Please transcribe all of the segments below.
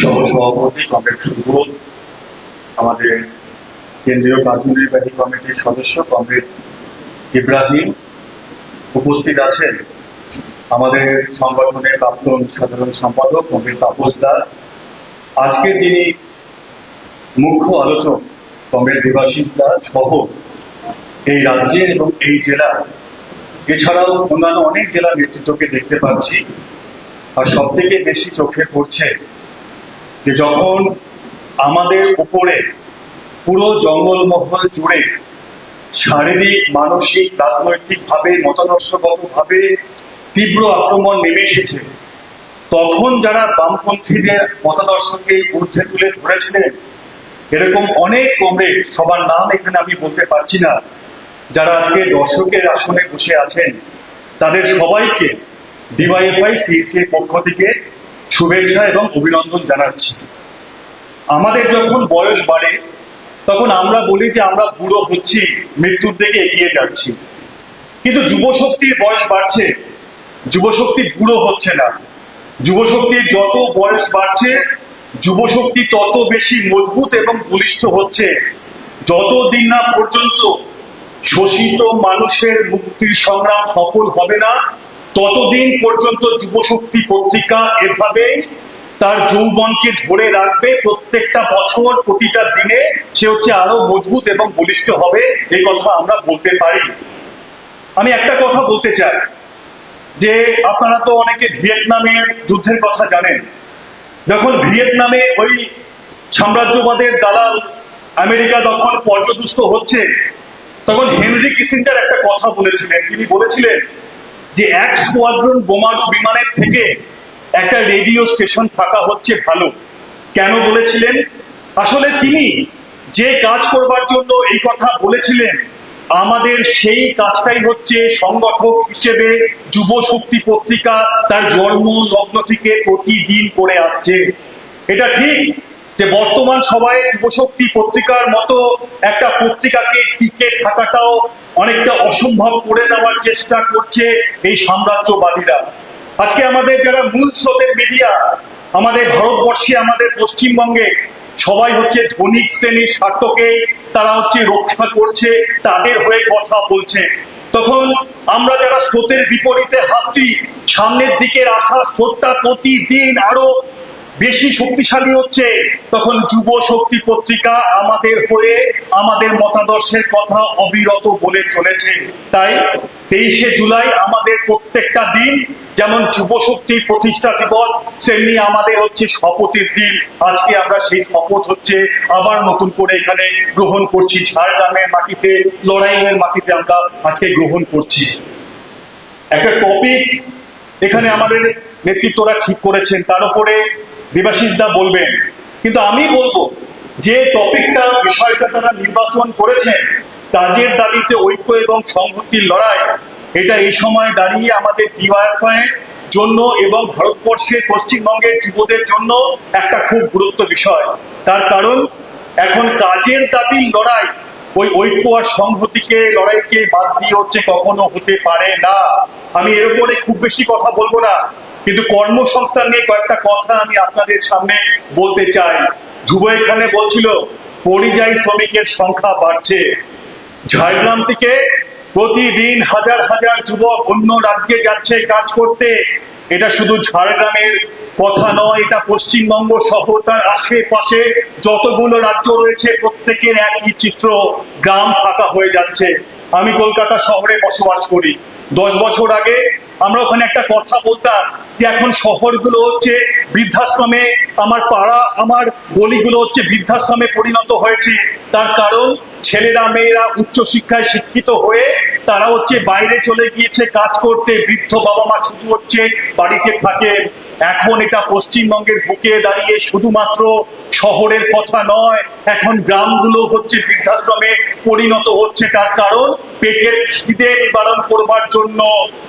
সহ সভাপতি কমরেড সুবোধ, আমাদের কেন্দ্রীয় কার্যনির্বাহী কমিটির সদস্য কমরেড ইব্রাহিম উপস্থিত আছেন। আমাদের সংগঠনের প্রাক্তন সাধারণ সম্পাদক কমরেড তাপস দাস। আজকের যিনি মুখ্য আলোচক কমরেড দেবাশিস দাস সহ এই রাজ্যের এবং এই জেলার এছাড়াও অন্যান্য অনেক জেলার নেতৃত্বকে দেখতে পাচ্ছি। আর সব থেকে বেশি চোখে পড়ছে যে যখন আমাদের উপরে পুরো জঙ্গলমহল জুড়ে শারীরিক, মানসিক, রাজনৈতিকভাবে, মতাদর্শগতভাবে তীব্র আক্রমণ নেমে এসেছে, তখন যারা বামপন্থীদের মতাদর্শকে ঊর্ধ্বে তুলে ধরেছিলেন, এরকম অনেক কমরেড সবার নাম এখানে আমি বলতে পারছি না, যারা আজকে দর্শকের আসনে বসে আছেন, তাদের সবাইকে ডিওয়াইএফআই সিএসি এর পক্ষ থেকে শুভেচ্ছা এবং অভিনন্দন জানাচ্ছি। আমাদের যখন বয়স বাড়ে, তখন আমরা বলি যে আমরা বুড়ো হচ্ছি, মৃত্যুর দিকে এগিয়ে যাচ্ছি। কিন্তু যুবশক্তির বয়স বাড়ছে, যুবশক্তি বুড়ো হচ্ছে না। যুবশক্তির যত বয়স বাড়ছে, যুবশক্তি তত বেশি মজবুত এবং বলিষ্ঠ হচ্ছে। যতদিন না পর্যন্ত শোষিত মানুষের মুক্তির সংগ্রাম সফল হবে না ততদিন পর্যন্ত যুবশক্তি পত্রিকা এভাবেই তার যৌবনকে ধরে রাখবে। প্রত্যেকটা বছর, প্রতিটা দিনে সে হচ্ছে আরও মজবুত এবং বলিষ্ঠ হবে, এই কথা আমরা বলতে পারি। আমি একটা কথা বলতে চাই, যে আপনারা তো অনেকে ভিয়েতনামের যুদ্ধের কথা জানেন। যখন ভিয়েতনামে ওই সাম্রাজ্যবাদের দালাল আমেরিকা তখন পর্যদুস্ত হচ্ছে, তখন হেনরি কিসিঞ্জার একটা কথা বলেছিলেন। তিনি বলেছিলেন যে এক স্কোয়াড্রন বোমারু বিমানের থেকে একটা রেডিও স্টেশন থাকা হচ্ছে ভালো। কেন বলেছিলেন? আসলে তিনি যে কাজ করবার জন্য এই কথা বলেছিলেন, আমাদের সেই কাজটাই হচ্ছে সংগঠক হিসেবে যুব শক্তি পত্রিকা তার জন্ম, লগ্ন থেকে প্রতিদিন করে আসছে। এটা ঠিক? যে বর্তমান সবাই যুবশক্তি পত্রিকার মতো একটা পত্রিকাকে টিকে থাকাটাও অনেকটা অসম্ভব করে দেওয়ার চেষ্টা করছে এই সাম্রাজ্যবাদীরা। আজকে আমাদের যারা মূল স্রোতের মিডিয়া আমাদের ভারতবর্ষে, আমাদের পশ্চিমবঙ্গে সবাই হচ্ছে ধনিক শ্রেণির স্বার্থকে তারা হচ্ছে রক্ষা করছে, তাদের হয়ে কথা বলছে। তখন আমরা যারা স্রোতের বিপরীতে হাঁটি সামনের দিকে রাখা স্রোতটা প্রতিদিন আরও বেশি শক্তিশালী হচ্ছে তখন যুব শক্তি পত্রিকা আমাদের হয়ে আমাদের মতাদর্শের কথা অবিরত বলে চলেছে। তাই তেইশে জুলাই আমাদের প্রত্যেকটা দিন, যেমন যুব শক্তির প্রতিষ্ঠা দিবস সেমনি আমাদের হচ্ছে শপথের দিন। আজকে আমরা সেই শপথ হচ্ছে আবার নতুন করে এখানে গ্রহণ করছি। ঝাড়গ্রামের মাটিতে, লড়াইয়ের মাটিতে আমরা আজকে গ্রহণ করছি। একটা টপিক এখানে আমাদের নেতৃত্বরা ঠিক করেছেন। তার উপরে দেবাশিস বলবেন। কিন্তু আমি বলব, যে টপিকটা, বিষয়টা তারা নির্বাচন করেছেন, কাজের দাবিতে ঐক্য এবং সংহতির লড়াই, এটা এই সময় দাঁড়িয়ে আমাদের ডিওয়াইএফআই জন্য এবং ভারতবর্ষের পশ্চিমবঙ্গের যুবদের জন্য একটা খুব গুরুত্ব বিষয়। তার কারণ, এখন কাজের দাবির লড়াই, ওই ঐক্য আর সংহতিকে, লড়াইকে বাদ দিয়ে হচ্ছে কখনো হতে পারে না। আমি এর উপরে খুব বেশি কথা বলব না। কিন্তু কর্মসংস্থান নিয়ে কয়েকটা কথা আমি আপনাদের সামনে বলতে চাই। ধ্রুব এখানে বলছিল, পরিযায়ী শ্রমিকের সংখ্যা বাড়ছে। ঝাড়গ্রাম থেকে প্রতিদিন হাজার হাজার যুবক অন্য রাজ্যে যাচ্ছে কাজ করতে। এটা শুধু ঝাড়গ্রামের কথা নয়, এটা পশ্চিমবঙ্গ সহ তার আশেপাশে যতগুলো রাজ্য রয়েছে, প্রত্যেকের একই চিত্র গ্রাম ফাঁকা হয়ে যাচ্ছে। আমি কলকাতা শহরে বসবাস করি। দশ বছর আগে আমরা ওখানে একটা কথা বলতাম যে এখন শহরগুলো হচ্ছে বৃদ্ধাশ্রমে, আমার পাড়া, আমার গলিগুলো হচ্ছে বৃদ্ধাশ্রমে পরিণত হয়েছে। তার কারণ ছেলেরা, মেয়েরা উচ্চশিক্ষায় শিক্ষিত হয়ে তারা হচ্ছে বাইরে চলে গিয়েছে কাজ করতে। বৃদ্ধ বাবা মা শুধু হচ্ছে বাড়িতে থাকে এখন এটা পশ্চিমবঙ্গের বুকে দাঁড়িয়ে শুধুমাত্র শহরের কথা নয়, এখন গ্রামগুলো হচ্ছে বৃদ্ধাশ্রমে পরিণত হচ্ছে। তার কারণ, পেটের খিদে নিবারণ করবার জন্য,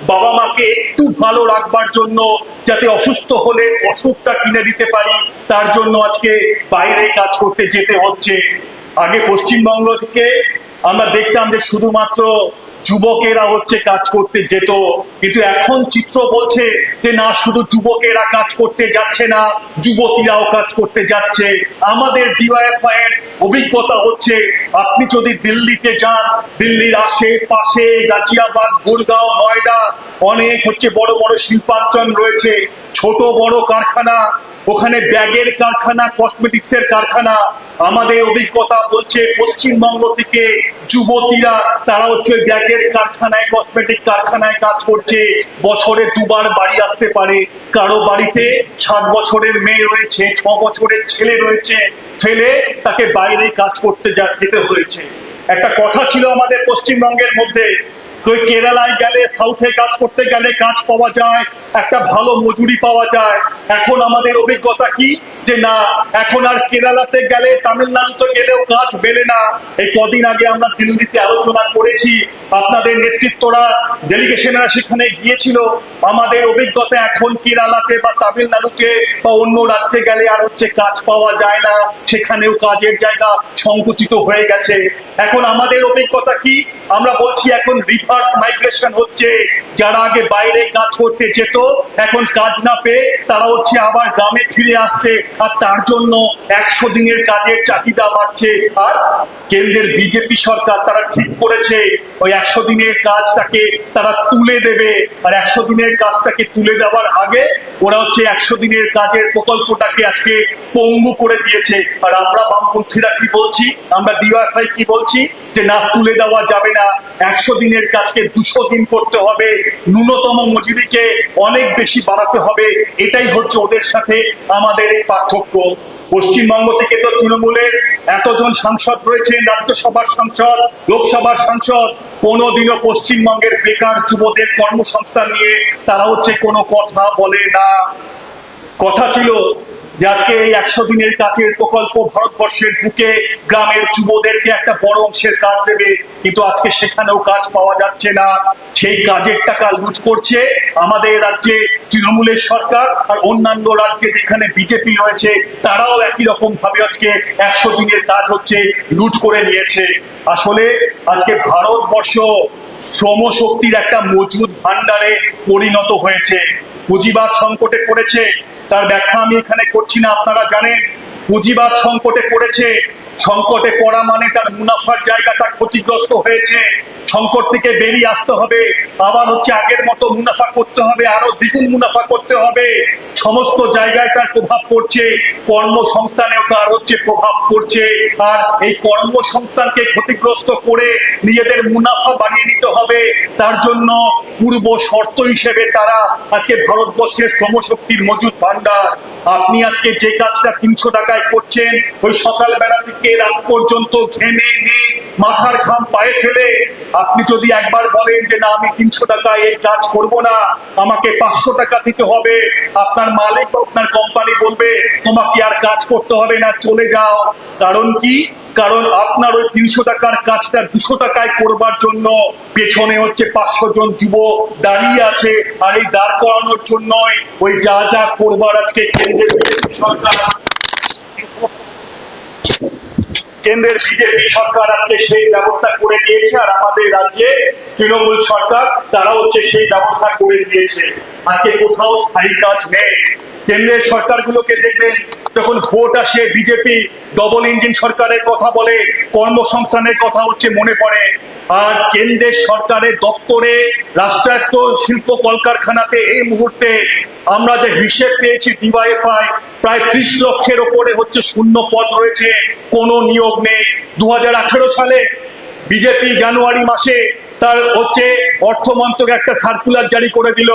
বাবা মাকে একটু ভালো রাখবার জন্য, যাতে অসুস্থ হলে অসুখটা কিনে দিতে পারি, তার জন্য আজকে বাইরে কাজ করতে যেতে হচ্ছে। আগে পশ্চিমবঙ্গ থেকে আমরা দেখতাম যে শুধুমাত্র যুবকেরা হচ্ছে কাজ করতে যেত। কিন্তু এখন চিত্র বলছে যে, না, শুধু যুবকেরা কাজ করতে যাচ্ছে না, যুবতীরাও কাজ করতে যাচ্ছে। আমাদের ডিওয়াইএফআই এর অভিজ্ঞতা হচ্ছে, আপনি যদি দিল্লিতে যান, দিল্লির আশেপাশে গাজিয়াবাদ, গুরগাঁও, নয়ডা, অনেক হচ্ছে বড় বড় শিল্পাঞ্চল রয়েছে, ছোট বড় কারখানা ওখানে ব্যাগের কারখানা কসমেটিক্সের কারখানা, আমাদের অভিজ্ঞতা বলছে পশ্চিমবঙ্গ থেকে যুবতীরা, তারা হচ্ছে ব্যাগের কারখানায় কসমেটিক কারখানায় কাজ করছে। বছরে দুবার বাড়ি আসতে পারে। কারও বাড়িতে সাত বছরের মেয়ে রয়েছে, ছ বছরের ছেলে রয়েছে, ফেলে তাকে বাইরে কাজ করতে যেতে হয়েছে। একটা কথা ছিল আমাদের পশ্চিমবঙ্গের মধ্যে তুই কেরালায় গেলে, সাউথে কাজ করতে গেলে কাজ পাওয়া যায়, একটা ভালো মজুরি পাওয়া যায়। এখন আমাদের অভিজ্ঞতা কি? যে না, এখন আর কেরালাতে গেলে তামিলনাড়ুতে গেলেও কাজ মেলে না। এই কদিন আগে আমরা দিল্লিতে আলোচনা করেছি, আপনাদের নেতৃত্বরা ডেলিগেশনরা সেখানে গিয়েছিল। আমাদের অভিজ্ঞতা এখন কেরালাতে বা তামিলনাড়ুতে বা অন্য রাজ্যে গেলে আর হচ্ছে কাজ পাওয়া যায় না। সেখানেও কাজের জায়গা সংকুচিত হয়ে গেছে। এখন আমাদের অভিজ্ঞতা কি? আমরা বলছি এখন রিভার্স মাইগ্রেশন হচ্ছে। যারা আগে বাইরে কাজ করতে যেত, এখন কাজ না পেয়ে তারা হচ্ছে আবার গ্রামে ফিরে আসছে। আর তার জন্য একশো দিনের কাজের চাহিদা বাড়ছে। আর কেন্দ্রের বিজেপি সরকার তারা ঠিক করেছে, ওই একশো দিনের কাজটাকে তারা তুলে দেবে। আর একশো দিনের কাজটাকে তুলে দেওয়ার আগে ওরা হচ্ছে একশো দিনের কাজের প্রকল্পটাকে আজকে পঙ্গু করে দিয়েছে। আর আমরা বামপন্থীরা কি বলছি? আমরা ডিওয়াইফাই কি বলছি? যে না, তুলে দেওয়া যাবে না। একশো দিনের কাজকে দুশো দিন করতে হবে। ন্যূনতম মজুরিকে অনেক বেশি বাড়াতে হবে। এটাই হচ্ছে ওদের সাথে আমাদের এই পার্থক্য। পশ্চিমবঙ্গ থেকে তো তৃণমূলের এতজন সাংসদ রয়েছেন, রাজ্যসভার সাংসদ, লোকসভার সাংসদ। কোনোদিনও পশ্চিমবঙ্গের বেকার যুবদের কর্মসংস্থান নিয়ে তারা হচ্ছে কোনো কথা বলে না। কথা ছিল যে আজকে এই একশো দিনের কাজের প্রকল্প ভারতবর্ষের বুকে গ্রামের যুবদেরকে একটা বড় অংশের কাজ দেবে, কিন্তু আজকে সেখানেও কাজ পাওয়া যাচ্ছে না। সেই কাজের টাকা লুট করছে আমাদের রাজ্যে তৃণমূলের সরকার আর অন্যান্য রাজ্যে যেখানে বিজেপি রয়েছে, তারাও একই রকম ভাবে আজকে একশো দিনের কাজ হচ্ছে লুট করে নিয়েছে। আসলে আজকে ভারতবর্ষ শ্রম শক্তির একটা মজুদ ভান্ডারে পরিণত হয়েছে। পুঁজিবাদ সংকটে পড়েছে তার ব্যাখ্যা আমি এখানে করছি না। আপনারা জানেন, পুঁজিবাদ সংকটে পড়েছে। সংকটে পড়া মানে তার মুনাফার জায়গাটা ক্ষতিগ্রস্ত হয়েছে। সংকট থেকে বেরিয়ে আসতে হবে। আবার হচ্ছে আগের মতো মুনাফা করতে হবে, আরও দ্বিগুণ মুনাফা করতে হবে সমস্ত জায়গায় তার প্রভাব পড়ছে, কর্মসংস্থানেও তার হচ্ছে প্রভাব পড়ছে। আর এই কর্মসংস্থানকে ক্ষতিগ্রস্ত করে নিজেদের মুনাফা বাড়িয়ে নিতে হবে। তার জন্য পূর্ব শর্ত হিসেবে তারা আজকে ভারতবর্ষের শ্রমশক্তির মজুদ ভান্ডার আপনি আজকে যে কাজটা তিনশো টাকায় করছেন, ওই সকালবেলা থেকে রাত পর্যন্ত ঘেমে নে মাথার ঘাম পায়ে ফেলে আপনি যদি একবার বলেন যে, না, আমি তিনশো টাকায় এই কাজ করব না, আমাকে পাঁচশো টাকা দিতে হবে। আপনার মালিক আপনার কোম্পানি বলবে, তোমাকে আর কাজ করতে হবে না, চলে যাও। কারণ কি? কারণ আপনার ওই তিনশো টাকার কাজটা দুশো টাকায় করবার জন্য পেছনে হচ্ছে পাঁচশো জন যুব দাঁড়িয়ে আছে, আর এই দাঁড় করানোর জন্যই ওই যা যা করবার আজকে কেন্দ্রের সরকার। কেন্দ্রের বিজেপি সরকার আজকে সেই ব্যবস্থা করে দিয়েছে, আর আমাদের রাজ্যে তৃণমূল সরকার তারা হচ্ছে সেই ব্যবস্থা করে দিয়েছে। আজকে কোথাও স্থায়ী কাজ নেই। কেন্দ্রের সরকারগুলোকে দেখবেন, যখন ভোট আসে, বিজেপি ডবল ইঞ্জিন সরকারের কথা বলে, কর্মসংস্থানের কথা হচ্ছে মনে পড়ে। আর কেন্দ্রের সরকারের দপ্তরে রাষ্ট্রায়ত্ত শিল্প কলকারখানাতে এই মুহূর্তে আমরা যে হিসেব পেয়েছি ডিওয়াইফাই, প্রায় ত্রিশ লক্ষের ওপরে হচ্ছে শূন্য পদ রয়েছে, কোনো নিয়োগ নেই। দু হাজার আঠারো সালে বিজেপি জানুয়ারি মাসে তার হচ্ছে অর্থমন্ত্রক একটা সার্কুলার জারি করে দিল।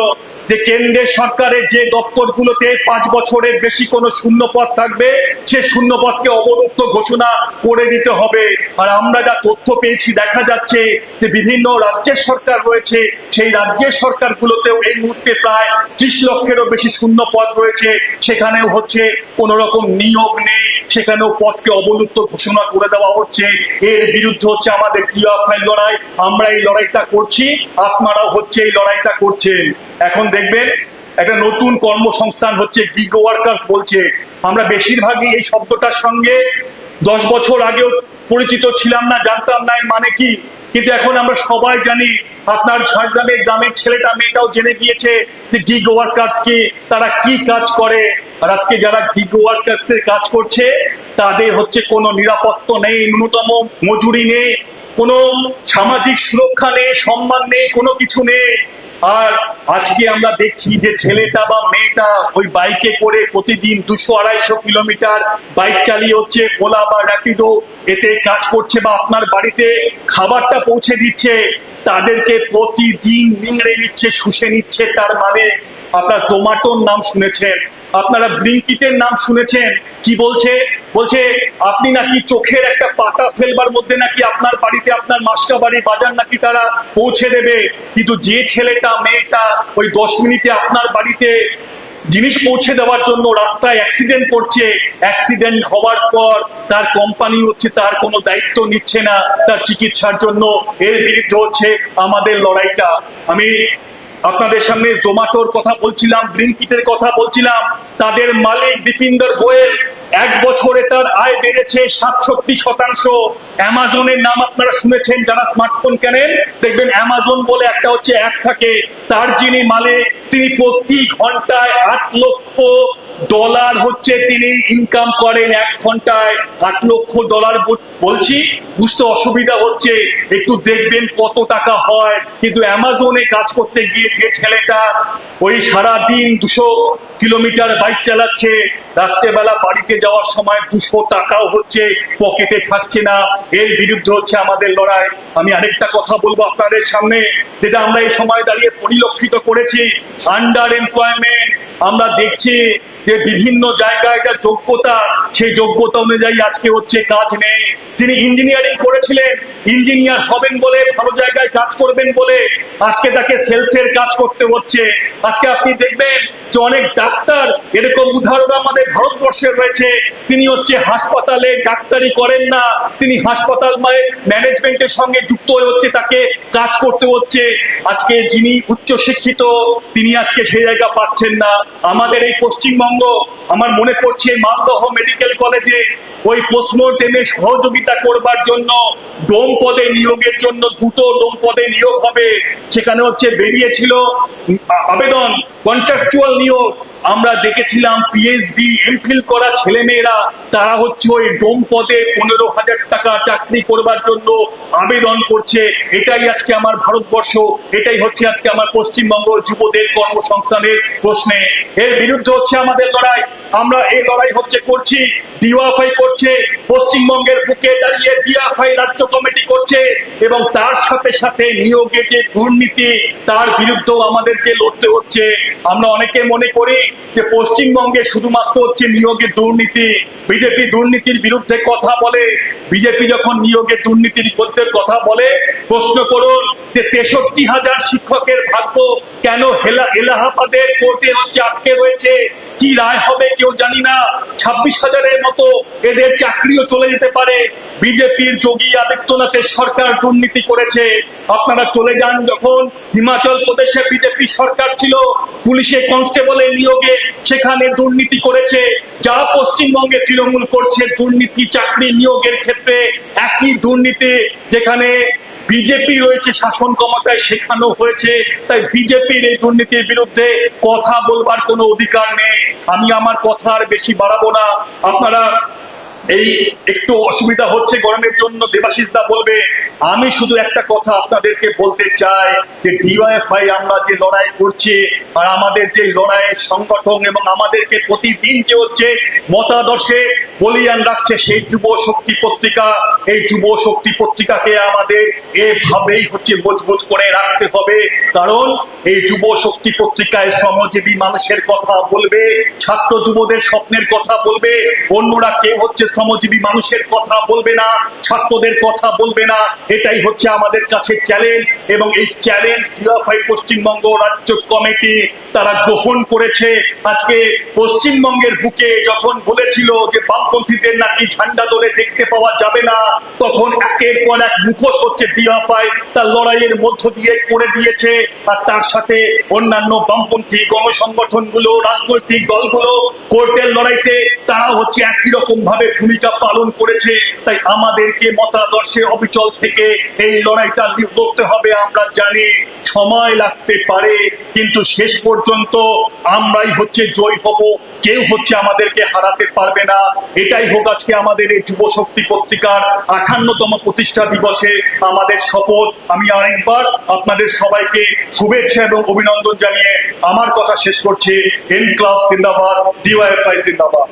যে কেন্দ্রের সরকারের যে দপ্তরগুলোতে পাঁচ বছরের বেশি কোনো শূন্য পদ থাকবে, সে শূন্য পদকে অবলুপ্ত ঘোষণা করে দিতে হবে। আর আমরা যা তথ্য পেয়েছি, দেখা যাচ্ছে যে বিভিন্ন রাজ্যের সরকার রয়েছে, সেই রাজ্যের সরকারগুলোতেও এই মুহূর্তে প্রায় ত্রিশ লক্ষেরও বেশি শূন্য পদ রয়েছে। সেখানেও হচ্ছে কোনো রকম নিয়োগ নেই, সেখানেও পদকে অবলুপ্ত ঘোষণা করে দেওয়া হচ্ছে। এর বিরুদ্ধে হচ্ছে আমাদের টিআফআই লড়াই। আমরা এই লড়াইটা করছি, আপনারাও হচ্ছে এই লড়াইটা করছেন। এখন দেখবেন একটা নতুন কর্মসংস্থান হচ্ছে গিগ ওয়ার্কার বলছে। আমরা বেশিরভাগই এই শব্দটার সঙ্গে দশ বছর আগেও পরিচিত ছিলাম না, জানতাম না মানে কি। কিন্তু এখন আমরা সবাই জানি আপনার ঝাড়গ্রামের গ্রামের ছেলেটা, মেয়েটাও জেনে গিয়েছে যে গিগ ওয়ার্কার্স কি, তারা কি কাজ করে। আর আজকে যারা গিগ ওয়ার্কার্স এর কাজ করছে, তাদের হচ্ছে কোনো নিরাপত্তা নেই, ন্যূনতম মজুরি নেই, কোনো সামাজিক সুরক্ষা নেই, সম্মান নেই, কোনো কিছু নেই। আর আজকে আমরা দেখছি যে ছেলেটা বা মেয়েটা ওই বাইকে করে প্রতিদিন দুশো আড়াইশো কিলোমিটার বাইক চালিয়ে হচ্ছে ওলা বা র্যাপিডো এতে কাজ করছে বা আপনার বাড়িতে খাবারটা পৌঁছে দিচ্ছে, তাদেরকে প্রতিদিন নিংড়ে নিচ্ছে, শুষে নিচ্ছে, তার মানে আপনার জোমাটোর নাম শুনেছেন। আপনারা ব্লিঙ্কিটের নাম শুনেছেন? কি বলছে? বলছে, আপনি নাকি চোখের একটা পাতা ফেলবার মধ্যে নাকি আপনার বাড়িতে আপনার মাসকা বাড়ি বাজার নাকি তারা পৌঁছে দেবে? কিন্তু যে ছেলেটা, মেয়েটা ওই দশ মিনিটে আপনার বাড়িতে জিনিস পৌঁছে দেওয়ার জন্য রাস্তায় অ্যাক্সিডেন্ট করছে অ্যাক্সিডেন্ট হওয়ার পর তার কোম্পানি হচ্ছে, তার কোনো দায়িত্ব নিচ্ছে না, তার চিকিৎসার জন্য এর বিরুদ্ধে হচ্ছে আমাদের লড়াইটা। আমি আপনাদের সামনে জোমাটোর কথা বলছিলাম ব্লিঙ্কিটের কথা বলছিলাম। তাদের মালিক দীপিন্দর গোয়েল এক বছরে তার আয় বেড়েছে সাতষট্টি শতাংশ। অ্যামাজনের নাম আপনারা শুনেছেন, যারা স্মার্টফোন কেনেন, দেখবেন অ্যামাজন বলে একটা হচ্ছে অ্যাপ থাকে। তার যিনি মালিক, তিনি প্রতি ঘন্টায় আট লক্ষ ডলার হচ্ছে তিনি ইনকাম করেন এক ঘন্টায় আট লক্ষ ডলার বলছি। বুঝতে অসুবিধা হচ্ছে। একটু দেখবেন কত টাকা হয়। কিন্তু অ্যামাজনে কাজ করতে গিয়ে যে ছেলেটা ওই সারা দিন দুশো কিলোমিটার বাইক চালাচ্ছে, রাত্রেবেলা বাড়িতে যাওয়ার সময় দুশো টাকাও হচ্ছে, পকেটে থাকছে না। এর বিরুদ্ধে হচ্ছে আমাদের লড়াই। আমি আরেকটা কথা বলব আপনাদের সামনে, যেটা আমরা এই সময় দাঁড়িয়ে পরিলক্ষিত করেছি। আন্ডার এমপ্লয়মেন্ট আমরা দেখছি যে বিভিন্ন জায়গায় যা যোগ্যতা, সেই যোগ্যতা অনুযায়ী আজকে হচ্ছে কাজ নেই। তিনি ইঞ্জিনিয়ারিং করেছিলেন ইঞ্জিনিয়ার হবেন বলে, ভালো জায়গায় কাজ করবেন বলে। আজকে তাকে সেলসের কাজ করতে হচ্ছে। আজকে আপনি দেখবেন যে অনেক ডাক্তার, এরকম উদাহরণ আমাদের ভারতবর্ষে রয়েছে। তিনি হচ্ছে হাসপাতালে ডাক্তারি করেন না। তিনি হাসপাতাল ম্যানেজমেন্টের সঙ্গে যুক্ত হয়ে হচ্ছে তাকে কাজ করতে হচ্ছে। আজকে যিনি উচ্চ শিক্ষিত তিনি আজকে সেই জায়গা পাচ্ছেন না। আমাদের এই পশ্চিমবঙ্গ আমার মনে পড়ছে মালদহ মেডিকেল কলেজে ওই পোস্টমর্টেমে সহযোগিতা করবার জন্য ডোম পদে নিয়োগের জন্য দুটো ডোম পদে নিয়োগ হবে। সেখানে হচ্ছে বেরিয়েছিল আবেদন কন্ট্রাকচুয়াল নিয়োগ। আমরা দেখেছিলাম পিএইচডি এমফিল করা ছেলে মেয়েরা তারা হচ্ছে ওই ডোম পদে পনেরো হাজার টাকা চাকরি করবার জন্য আবেদন করছে। এটাই আজকে আমার ভারতবর্ষ, এটাই হচ্ছে আজকে আমার পশ্চিমবঙ্গ যুবদের কর্মসংস্থানের প্রশ্নে। এর বিরুদ্ধে হচ্ছে আমাদের লড়াই। আমরা এই লড়াই হচ্ছে করছি ডিওয়াফাই করছে, পশ্চিমবঙ্গের বুকে দাঁড়িয়ে ডিওয়াফাই রাজ্য কমিটি করছে এবং তার সাথে সাথে নিয়োগে যে দুর্নীতি, তার বিরুদ্ধেও আমাদেরকে লড়তে হচ্ছে। আমরা অনেকে মনে করি যে পশ্চিমবঙ্গে শুধুমাত্র হচ্ছে নিয়োগে দুর্নীতি, বিজেপি দুর্নীতির বিরুদ্ধে কথা বলে, বিজেপি যখন নিয়োগে দুর্নীতির বিরুদ্ধে কথা বলে, প্রশ্ন করুন যে তেষট্টি হাজার শিক্ষকের ভাগ্য কেন এলাহাবাদের কোর্টে হচ্ছে আটকে রয়েছে? কি রায় হবে কেউ জানি না। ছাব্বিশ হাজারের মতো এদের চাকরিও চলে যেতে পারে। বিজেপির যোগী আদিত্যনাথের সরকার দুর্নীতি করেছে। আপনারা চলে যান যখন হিমাচল প্রদেশে বিজেপি সরকার ছিল। পুলিশে কনস্টেবলের নিয়োগে সেখানে দুর্নীতি করেছে। যা পশ্চিমবঙ্গে তৃণমূল করছে দুর্নীতি, চাকরি নিয়োগের ক্ষেত্রে একই দুর্নীতি, যেখানে বিজেপি রয়েছে শাসন ক্ষমতায় শেখানো হয়েছে। তাই বিজেপির এই দুর্নীতির বিরুদ্ধে কথা বলবার কোনো অধিকার নেই। আমি আমার কথা আর বেশি বাড়াবো না। আপনারা এই একটু অসুবিধা হচ্ছে গরমের জন্য, দেবাশিস দা বলবে, আমি শুধু একটা কথা আপনাদেরকে বলতে চাই যে ডিওয়াইফআই আমরা যে লড়াই করছি আর আমাদের যে লড়াইয়ের সংগঠন এবং আমাদেরকে প্রতিদিন যে হচ্ছে মতাদর্শে বলিয়ান রাখছে সেই যুব শক্তি পত্রিকা। এই যুব শক্তি পত্রিকাকে আমাদের এভাবেই হচ্ছে মজবুত করে রাখতে হবে। কারণ এই যুব শক্তি পত্রিকায় শ্রমজীবী মানুষের কথা বলবে, ছাত্র যুবদের স্বপ্নের কথা বলবে, অন্যরা কেউ হচ্ছে শ্রমজীবী মানুষের কথা বলবে না, ছাত্রদের কথা বলবে না। এটাই হচ্ছে আমাদের কাছে চ্যালেঞ্জ এবং এই চ্যালেঞ্জ পশ্চিমবঙ্গ রাজ্য কমিটি তারা গ্রহণ করেছে। আজকে পশ্চিমবঙ্গের বুকে যখন বলেছিল যে বামপন্থীদের নাকি ঝান্ডা দলে দেখতে পাওয়া যাবে না। তখন একের পর এক মুখোশ হচ্ছে ডিওয়াফাই তার লড়াইয়ের মধ্য দিয়ে করে দিয়েছে। আর তার সাথে অন্যান্য বামপন্থী গণসংগঠনগুলো, রাজনৈতিক দলগুলো, কোর্টের লড়াইতে তারা হচ্ছে একই রকম ভাবে ভূমিকা পালন করেছে। তাই আমাদেরকে মতাদর্শে অবিচল থেকে এই লড়াইটা করতে হবে, আমরা জানি। সময় লাগতে পারে, কিন্তু শেষ পর্যন্ত আমরাই হচ্ছে জয় হব। কেউ হচ্ছে আমাদেরকে হারাতে পারবে না। এটাই হোক আজকে আমাদের এই যুব শক্তি পত্রিকার আঠান্নতম প্রতিষ্ঠা দিবসে আমাদের শপথ। আমি আরেকবার আপনাদের সবাইকে শুভেচ্ছা এবং অভিনন্দন জানিয়ে আমার কথা শেষ করছি। এন ক্লাব জিন্দাবাদ ডিওয়াইএফআই জিন্দাবাদ।